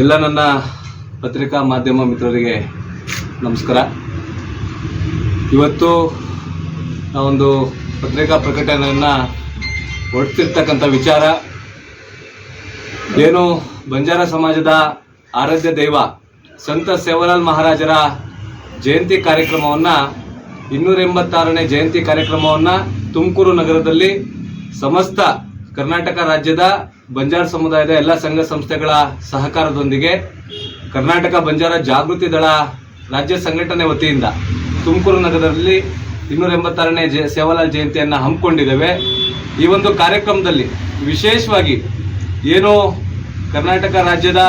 ಎಲ್ಲ ನನ್ನ ಪತ್ರಿಕಾ ಮಾಧ್ಯಮ ಮಿತ್ರರಿಗೆ ನಮಸ್ಕಾರ. ಇವತ್ತು ಒಂದು ಪತ್ರಿಕಾ ಪ್ರಕಟಣೆಯನ್ನು ಹೊರಡ್ತಿರ್ತಕ್ಕಂಥ ವಿಚಾರ. ಏನು ಬಂಜಾರ ಸಮಾಜದ ಆರಾಧ್ಯ ದೈವ ಸಂತ ಸೇವಲಾಲ್ ಮಹಾರಾಜರ ಜಯಂತಿ ಕಾರ್ಯಕ್ರಮವನ್ನು, ಇನ್ನೂರ ಎಂಬತ್ತಾರನೇ ಜಯಂತಿ ಕಾರ್ಯಕ್ರಮವನ್ನು ತುಮಕೂರು ನಗರದಲ್ಲಿ ಸಮಸ್ತ ಕರ್ನಾಟಕ ರಾಜ್ಯದ ಬಂಜಾರ ಸಮುದಾಯದ ಎಲ್ಲ ಸಂಘ ಸಂಸ್ಥೆಗಳ ಸಹಕಾರದೊಂದಿಗೆ ಕರ್ನಾಟಕ ಬಂಜಾರ ಜಾಗೃತಿ ದಳ ರಾಜ್ಯ ಸಂಘಟನೆ ವತಿಯಿಂದ ತುಮಕೂರು ನಗರದಲ್ಲಿ ಇನ್ನೂರ ಎಂಬತ್ತಾರನೇ ಜ ಸೇವಾಲಾಲ್ ಜಯಂತಿಯನ್ನು ಹಮ್ಮಿಕೊಂಡಿದ್ದೇವೆ. ಈ ಒಂದು ಕಾರ್ಯಕ್ರಮದಲ್ಲಿ ವಿಶೇಷವಾಗಿ ಏನು ಕರ್ನಾಟಕ ರಾಜ್ಯದ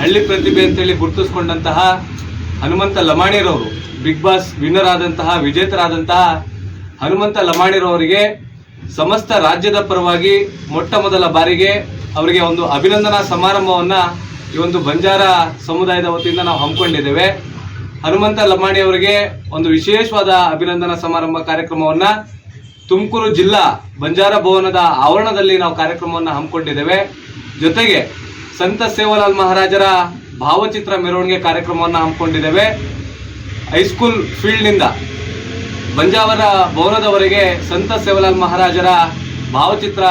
ಹಳ್ಳಿ ಪ್ರತಿಭೆ ಅಂತೇಳಿ ಗುರುತಿಸ್ಕೊಂಡಂತಹ ಹನುಮಂತ ಲಮಾಣಿರವರು, ಬಿಗ್ ಬಾಸ್ ವಿನ್ನರ್ ಆದಂತಹ, ವಿಜೇತರಾದಂತಹ ಹನುಮಂತ ಲಮಾಣಿರವರಿಗೆ ಸಮಸ್ತ ರಾಜ್ಯದ ಪರವಾಗಿ ಮೊಟ್ಟ ಮೊದಲ ಬಾರಿಗೆ ಅವರಿಗೆ ಒಂದು ಅಭಿನಂದನಾ ಸಮಾರಂಭವನ್ನ ಈ ಒಂದು ಬಂಜಾರ ಸಮುದಾಯದ ವತಿಯಿಂದ ನಾವು ಹಮ್ಮಿಕೊಂಡಿದ್ದೇವೆ. ಹನುಮಂತ ಲಮಾಣಿ ಅವರಿಗೆ ಒಂದು ವಿಶೇಷವಾದ ಅಭಿನಂದನಾ ಸಮಾರಂಭ ಕಾರ್ಯಕ್ರಮವನ್ನ ತುಮಕೂರು ಜಿಲ್ಲಾ ಬಂಜಾರ ಭವನದ ಆವರಣದಲ್ಲಿ ನಾವು ಕಾರ್ಯಕ್ರಮವನ್ನು ಹಮ್ಮಿಕೊಂಡಿದ್ದೇವೆ. ಜೊತೆಗೆ ಸಂತ ಸೇವಾಲಾಲ್ ಮಹಾರಾಜರ ಭಾವಚಿತ್ರ ಮೆರವಣಿಗೆ ಕಾರ್ಯಕ್ರಮವನ್ನು ಹಮ್ಮಿಕೊಂಡಿದ್ದೇವೆ. ಹೈಸ್ಕೂಲ್ ಫೀಲ್ಡ್ನಿಂದ ಬಂಜಾವರ ಭವನದವರೆಗೆ ಸಂತ ಸೇವಲಾಲ್ ಮಹಾರಾಜರ ಭಾವಚಿತ್ರ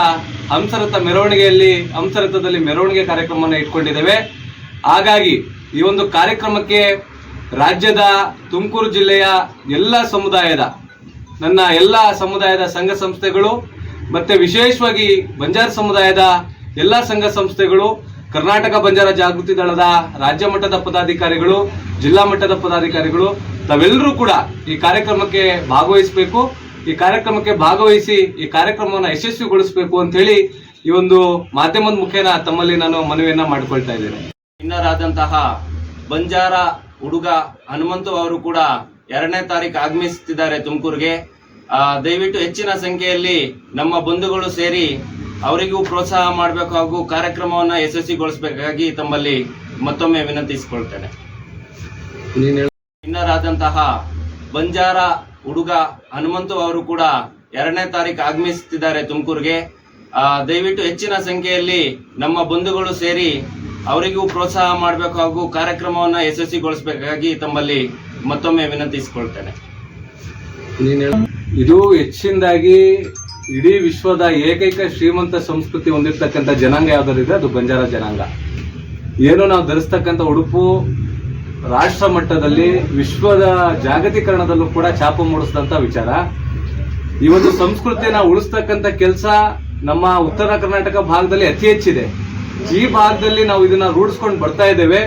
ಹಂಸರಥ ಮೆರವಣಿಗೆಯಲ್ಲಿ, ಹಂಸರಥದಲ್ಲಿ ಮೆರವಣಿಗೆ ಕಾರ್ಯಕ್ರಮವನ್ನು ಇಟ್ಕೊಂಡಿದ್ದೇವೆ. ಹಾಗಾಗಿ ಈ ಒಂದು ಕಾರ್ಯಕ್ರಮಕ್ಕೆ ರಾಜ್ಯದ ತುಮಕೂರು ಜಿಲ್ಲೆಯ ಎಲ್ಲ ಸಮುದಾಯದ, ನನ್ನ ಎಲ್ಲ ಸಮುದಾಯದ ಸಂಘ ಸಂಸ್ಥೆಗಳು, ಮತ್ತೆ ವಿಶೇಷವಾಗಿ ಬಂಜಾರ ಸಮುದಾಯದ ಎಲ್ಲ ಸಂಘ ಸಂಸ್ಥೆಗಳು ಕರ್ನಾಟಕ ಬಂಜಾರ ಜಾಗೃತಿ ದಳದ ರಾಜ್ಯ ಮಟ್ಟದ ಪದಾಧಿಕಾರಿಗಳು, ಜಿಲ್ಲಾ ಮಟ್ಟದ ಪದಾಧಿಕಾರಿಗಳು ತಾವೆಲ್ಲರೂ ಕೂಡ ಈ ಕಾರ್ಯಕ್ರಮಕ್ಕೆ ಭಾಗವಹಿಸಬೇಕು. ಈ ಕಾರ್ಯಕ್ರಮಕ್ಕೆ ಭಾಗವಹಿಸಿ ಈ ಕಾರ್ಯಕ್ರಮವನ್ನು ಯಶಸ್ವಿಗೊಳಿಸಬೇಕು ಅಂತ ಹೇಳಿ ಈ ಒಂದು ಮಾಧ್ಯಮದ ಮುಖೇನ ತಮ್ಮಲ್ಲಿ ನಾನು ಮನವಿಯನ್ನ ಮಾಡಿಕೊಳ್ತಾ ಇದ್ದೇನೆ. ಇನ್ನರಾದಂತಹ ಬಂಜಾರ ಹುಡುಗ ಹನುಮಂತು ಅವರು ಕೂಡ ಎರಡನೇ ತಾರೀಕು ಆಗಮಿಸುತ್ತಿದ್ದಾರೆ ತುಮಕೂರಿಗೆ. ದಯವಿಟ್ಟು ಹೆಚ್ಚಿನ ಸಂಖ್ಯೆಯಲ್ಲಿ ನಮ್ಮ ಬಂಧುಗಳು ಸೇರಿ ಅವರಿಗೂ ಪ್ರೋತ್ಸಾಹ ಮಾಡಬೇಕು ಹಾಗೂ ಕಾರ್ಯಕ್ರಮವನ್ನು ಯಶಸ್ವಿಗೊಳಿಸಬೇಕಾಗಿ ತಮ್ಮಲ್ಲಿ ಮತ್ತೊಮ್ಮೆ ವಿನಂತಿಸಿಕೊಳ್ತೇನೆ. ಇನ್ನರಾದಂತಹ ಬಂಜಾರ ಹುಡುಗ ಹನುಮಂತು ಅವರು ಕೂಡ ಎರಡನೇ ತಾರೀಕು ಆಗಮಿಸುತ್ತಿದ್ದಾರೆ ತುಮಕೂರಿಗೆ. ಆ, ದಯವಿಟ್ಟು ಹೆಚ್ಚಿನ ಸಂಖ್ಯೆಯಲ್ಲಿ ನಮ್ಮ ಬಂಧುಗಳು ಸೇರಿ ಅವರಿಗೂ ಪ್ರೋತ್ಸಾಹ ಮಾಡಬೇಕು ಹಾಗೂ ಕಾರ್ಯಕ್ರಮವನ್ನು ಯಶಸ್ವಿಗೊಳಿಸಬೇಕಾಗಿ ತಮ್ಮಲ್ಲಿ ಮತ್ತೊಮ್ಮೆ ವಿನಂತಿಸಿಕೊಳ್ತೇನೆ. ಇದು ಹೆಚ್ಚಿನದಾಗಿ ಇಡೀ ವಿಶ್ವದ ಏಕೈಕ ಶ್ರೀಮಂತ ಸಂಸ್ಕೃತಿ ಹೊಂದಿರ್ತಕ್ಕಂಥ ಜನಾಂಗ ಯಾವ್ದಾರಿದೆ ಅದು ಬಂಜಾರ ಜನಾಂಗ. ಏನು ನಾವು ಧರಿಸ್ತಕ್ಕಂಥ ಉಡುಪು ರಾಷ್ಟ್ರ ಮಟ್ಟದಲ್ಲಿ ವಿಶ್ವದ ಜಾಗತೀಕರಣದಲ್ಲೂ ಕೂಡ ಛಾಪು ಮೂಡಿಸಿದಂತ ವಿಚಾರ. ಈ ಒಂದು ಸಂಸ್ಕೃತಿಯನ್ನ ಉಳಿಸ್ತಕ್ಕಂಥ ಕೆಲಸ ನಮ್ಮ ಉತ್ತರ ಕರ್ನಾಟಕ ಭಾಗದಲ್ಲಿ ಅತಿ ಹೆಚ್ಚಿದೆ. ಈ ಭಾಗದಲ್ಲಿ ನಾವು ಇದನ್ನ ರೂಢಿಸ್ಕೊಂಡು ಬರ್ತಾ ಇದ್ದೇವೆ.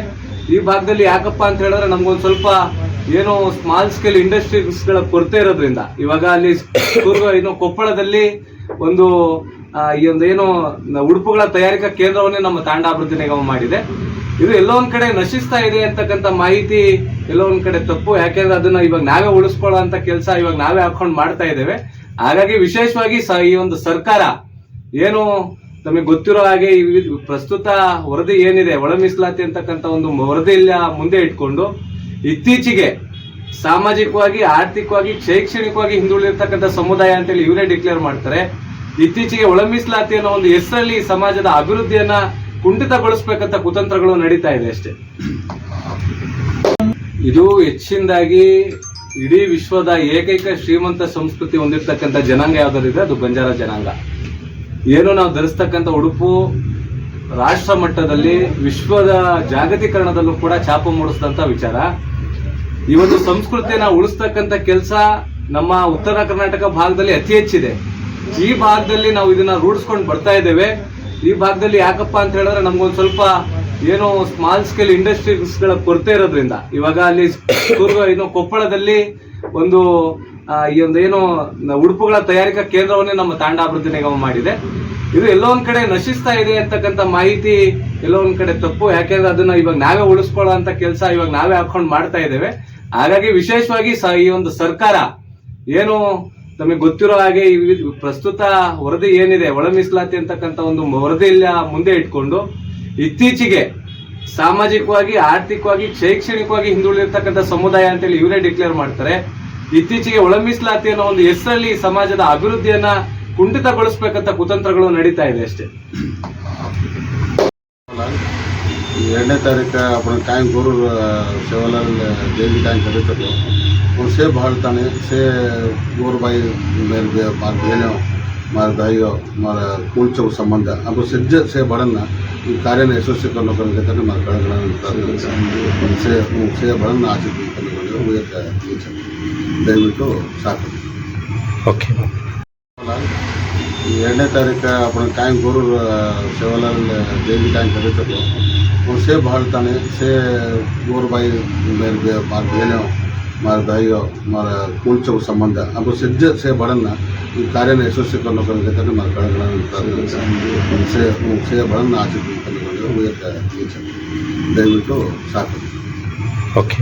ಈ ಭಾಗದಲ್ಲಿ ಯಾಕಪ್ಪ ಅಂತ ಹೇಳಿದ್ರೆ ನಮ್ಗೊಂದು ಸ್ವಲ್ಪ ಏನೋ ಸ್ಮಾಲ್ ಸ್ಕೇಲ್ ಇಂಡಸ್ಟ್ರೀಸ್ಗಳ ಕೊರತೆ ಇರೋದ್ರಿಂದ. ಇವಾಗ ಅಲ್ಲಿ ಏನು ಕೊಪ್ಪಳದಲ್ಲಿ ಒಂದು ಈ ಒಂದು ಏನು ಉಡುಪುಗಳ ತಯಾರಿಕಾ ಕೇಂದ್ರವನ್ನೇ ನಮ್ಮ ತಾಂಡ ಅಭಿವೃದ್ಧಿ ನಿಗಮ ಮಾಡಿದೆ. ಇದು ಎಲ್ಲೋ ಒಂದ್ ಕಡೆ ನಶಿಸ್ತಾ ಇದೆ ಅಂತಕ್ಕಂಥ ಮಾಹಿತಿ ಎಲ್ಲೋ ಒಂದ್ ಕಡೆ ತಪ್ಪು. ಯಾಕೆಂದ್ರೆ ಅದನ್ನ ಇವಾಗ ನಾವೇ ಉಳಿಸ್ಕೊಳ್ಳೋ ಅಂತ ಕೆಲಸ ಇವಾಗ ನಾವೇ ಹಾಕೊಂಡು ಮಾಡ್ತಾ ಇದ್ದೇವೆ. ಹಾಗಾಗಿ ವಿಶೇಷವಾಗಿ ಈ ಒಂದು ಸರ್ಕಾರ ಏನು ನಮಗೆ ಗೊತ್ತಿರೋ ಹಾಗೆ ಪ್ರಸ್ತುತ ವರದಿ ಏನಿದೆ, ಒಳ ಮೀಸಲಾತಿ ಅಂತಕ್ಕಂಥ ಒಂದು ಇಲ್ಲ, ಮುಂದೆ ಇಟ್ಕೊಂಡು ಇತ್ತೀಚೆಗೆ ಸಾಮಾಜಿಕವಾಗಿ, ಆರ್ಥಿಕವಾಗಿ, ಶೈಕ್ಷಣಿಕವಾಗಿ ಹಿಂದುಳಿದಿರ್ತಕ್ಕಂಥ ಸಮುದಾಯ ಅಂತೇಳಿ ಇವರೇ ಡಿಕ್ಲೇರ್ ಮಾಡ್ತಾರೆ. ಇತ್ತೀಚೆಗೆ ಒಳ ಮೀಸಲಾತಿ ಅನ್ನೋ ಒಂದು ಹೆಸರಲ್ಲಿ ಸಮಾಜದ ಅಭಿವೃದ್ಧಿಯನ್ನ ಕುಂಠಿತಗೊಳಿಸ್ಬೇಕಂತ ಕುತಂತ್ರಗಳು ನಡೀತಾ ಇದೆ ಅಷ್ಟೇ. ಇದು ಹೆಚ್ಚಿನದಾಗಿ ಇಡೀ ವಿಶ್ವದ ಏಕೈಕ ಶ್ರೀಮಂತ ಸಂಸ್ಕೃತಿ ಹೊಂದಿರತಕ್ಕಂಥ ಜನಾಂಗ ಯಾವ್ದಾರಿದೆ ಅದು ಬಂಜಾರ ಜನಾಂಗ. ಏನು ನಾವು ಧರಿಸ್ತಕ್ಕಂಥ ಉಡುಪು ರಾಷ್ಟ್ರ ಮಟ್ಟದಲ್ಲಿ ವಿಶ್ವದ ಜಾಗತೀಕರಣದಲ್ಲೂ ಕೂಡ ಛಾಪು ಮೂಡಿಸಿದಂತ ವಿಚಾರ. ಈ ಒಂದು ಸಂಸ್ಕೃತಿಯನ್ನ ಉಳಿಸ್ತಕ್ಕಂಥ ಕೆಲಸ ನಮ್ಮ ಉತ್ತರ ಕರ್ನಾಟಕ ಭಾಗದಲ್ಲಿ ಅತಿ ಹೆಚ್ಚಿದೆ. ಈ ಭಾಗದಲ್ಲಿ ನಾವು ಇದನ್ನ ರೂಢಿಸ್ಕೊಂಡು ಬರ್ತಾ ಇದ್ದೇವೆ. ಈ ಭಾಗದಲ್ಲಿ ಯಾಕಪ್ಪ ಅಂತ ಹೇಳಿದ್ರೆ ನಮ್ಗೊಂದು ಸ್ವಲ್ಪ ಏನೋ ಸ್ಮಾಲ್ ಸ್ಕೇಲ್ ಇಂಡಸ್ಟ್ರೀಸ್ಗಳ ಕೊರತೆ ಇರೋದ್ರಿಂದ. ಇವಾಗ ಅಲ್ಲಿ ಏನು ಕೊಪ್ಪಳದಲ್ಲಿ ಒಂದು ಈ ಒಂದು ಏನು ಉಡುಪುಗಳ ತಯಾರಿಕಾ ಕೇಂದ್ರವನ್ನೇ ನಮ್ಮ ತಾಂಡ ಅಭಿವೃದ್ಧಿ ನಿಗಮ ಮಾಡಿದೆ. ಇದು ಎಲ್ಲೋ ಒಂದ್ ಕಡೆ ನಶಿಸ್ತಾ ಇದೆ ಅಂತಕ್ಕಂಥ ಮಾಹಿತಿ ಎಲ್ಲೋ ಒಂದ್ ಕಡೆ ತಪ್ಪು, ಯಾಕೆಂದ್ರೆ ಅದನ್ನ ಇವಾಗ ನಾವೇ ಉಳಿಸ್ಕೊಳ್ಳೋ ಅಂತ ಕೆಲಸ ಇವಾಗ ನಾವೇ ಹಾಕೊಂಡು ಮಾಡ್ತಾ ಇದ್ದೇವೆ. ಹಾಗಾಗಿ ವಿಶೇಷವಾಗಿ ಈ ಒಂದು ಸರ್ಕಾರ ಏನು ನಮಗೆ ಗೊತ್ತಿರೋ ಹಾಗೆ ಪ್ರಸ್ತುತ ವರದಿ ಏನಿದೆ, ಒಳ ಮೀಸಲಾತಿ ಅಂತಕ್ಕಂಥ ಒಂದು ವರದಿಯ ಮುಂದೆ ಇಟ್ಕೊಂಡು ಇತ್ತೀಚೆಗೆ ಸಾಮಾಜಿಕವಾಗಿ, ಆರ್ಥಿಕವಾಗಿ, ಶೈಕ್ಷಣಿಕವಾಗಿ ಹಿಂದುಳಿದಿರ್ತಕ್ಕಂಥ ಸಮುದಾಯ ಅಂತೇಳಿ ಇವರೇ ಡಿಕ್ಲೇರ್ ಮಾಡ್ತಾರೆ. ಇತ್ತೀಚೆಗೆ ಒಳಮೀಸಲಾತಿ ಅನ್ನೋ ಒಂದು ಹೆಸರಲ್ಲಿ ಸಮಾಜದ ಅಭಿವೃದ್ಧಿಯನ್ನ ಕುಂಠಿತಗೊಳಿಸಬೇಕಂತ ಕುತಂತ್ರಗಳು ನಡೀತಾ ಇದೆ ಅಷ್ಟೇ. ಎರಡನೇ ತಾರೀಕು ಅಪ್ಪನ ಕಾಯಿ ಗುರು ಸೇವಲಾಲ್ ದೇವಿ ಕಾಯಿ ಕರೀತಾರೆ ಅವ್ನು ಸೇ ಬಾಳ್ತಾನೆ ಸೇ ಗೋರು ಬಾಯಿ ಮೇಲೆ ಏನೋ ಮಾರ ದಾಯಿಯೋ ಮಾರ ಕುಳ್ಚೋ ಸಂಬಂಧ. ಅದು ಸಿದ್ಧ ಸೇ ಬಡನ್ನ. ಈ ಕಾರ್ಯನ ಯಶಸ್ವಿಗೊಳ್ಳಬೇಕಂತ ನಮ್ಮ ಕಳೆದ ಮುಖ್ಯ ಮುಖ್ಯಗಳನ್ನು ಆಚರಿಸಿಕೊಂಡು ದಯವಿಟ್ಟು ಸಾಕು. ಓಕೆ. ಎರಡನೇ ತಾರೀಕು ಅಪ್ಪ ಟ್ಯಾಂಕ್ ಗೋರು ಸೇವಲಾಲ್ ದೇವಿ ಟ್ಯಾಂಕ್ ಕರೀತಾರೆ ಸೇ ಭಾಳ ತಾನೆ ಸೇ ಗೋರು ಬಾಯಿ ಮೇಲೆ ಬಾರ್ ಬೇನೆ મારા ભાઈઓ મારા કુલચવ સંબંધ આપણું સિદ્ધ છે ભણના એ કાર્યને યશસ્વી કરનો કરે કે મારા ઘણા ઘણા ಸೇ ಸೇ ಭಳನ್ನ ಆಚರಿಸಿಕೊಂಡು ಹೋಗಿ ದಯವಿಟ್ಟು ಸಾಕು ಓಕೆ